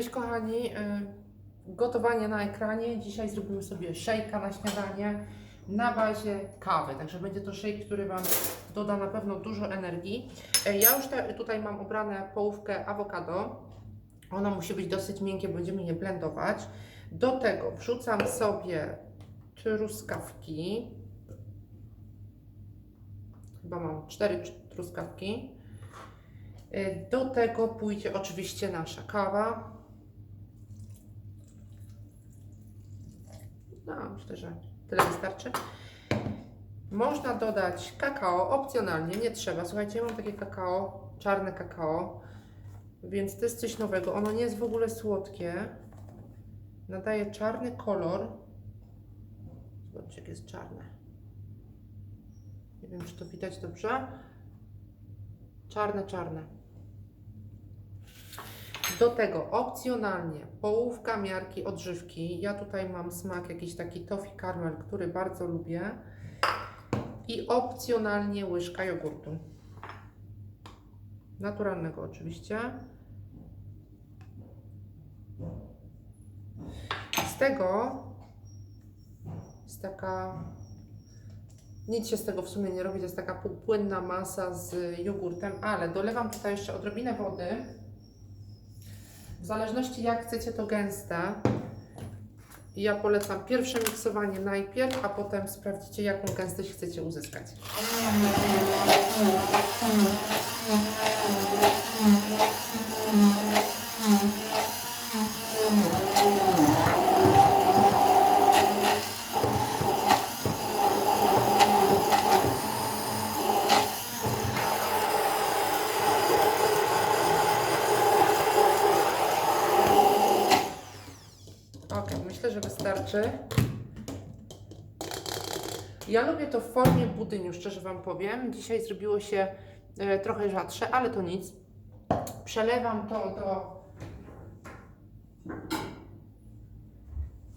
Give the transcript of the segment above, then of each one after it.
Cześć kochani, y, gotowanie na ekranie. Dzisiaj zrobimy sobie szejka na śniadanie na bazie kawy. Także będzie to szejk, który Wam doda na pewno dużo energii. E, Ja już te, tutaj mam obrane połówkę awokado. Ono musi być dosyć miękkie, będziemy je blendować. Do tego wrzucam sobie truskawki. Chyba mam cztery truskawki. E, Do tego pójdzie oczywiście nasza kawa. No, myślę, że tyle wystarczy. Można dodać kakao opcjonalnie, nie trzeba. Słuchajcie, ja mam takie kakao, czarne kakao, więc to jest coś nowego. Ono nie jest w ogóle słodkie. Nadaje czarny kolor. Zobaczcie, jak jest czarne. Nie wiem, czy to widać dobrze. Czarne, czarne. Do tego opcjonalnie połówka miarki odżywki. Ja tutaj mam smak jakiś taki toffee caramel, który bardzo lubię. I opcjonalnie łyżka jogurtu. Naturalnego oczywiście. Z tego jest taka nic się z tego w sumie nie robi, to jest taka półpłynna masa z jogurtem, ale dolewam tutaj jeszcze odrobinę wody. W zależności jak chcecie to gęste, ja polecam pierwsze miksowanie najpierw, a potem sprawdzicie jaką gęstość chcecie uzyskać. Ok, myślę, że wystarczy. Ja lubię to w formie budyniu, szczerze Wam powiem. Dzisiaj zrobiło się e, trochę rzadsze, ale to nic. Przelewam to do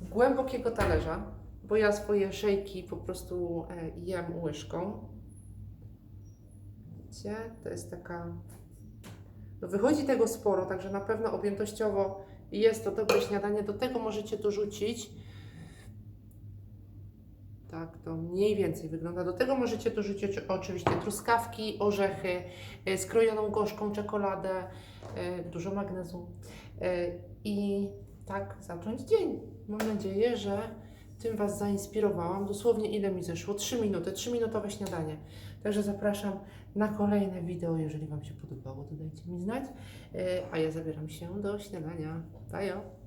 głębokiego talerza, bo ja swoje szejki po prostu e, jem łyżką. Widzicie? To jest taka... No wychodzi tego sporo, także na pewno objętościowo jest to dobre śniadanie. Do tego możecie dorzucić. Tak, to mniej więcej wygląda. Do tego możecie dorzucić oczywiście truskawki, orzechy, e, skrojoną gorzką czekoladę, e, dużo magnezu e, i tak zacząć dzień. Mam nadzieję, że tym Was zainspirowałam. Dosłownie ile mi zeszło? 3 minuty, 3 minutowe śniadanie. Także zapraszam na kolejne wideo. Jeżeli Wam się podobało, to dajcie mi znać. E, A ja zabieram się do śniadania. Bajo!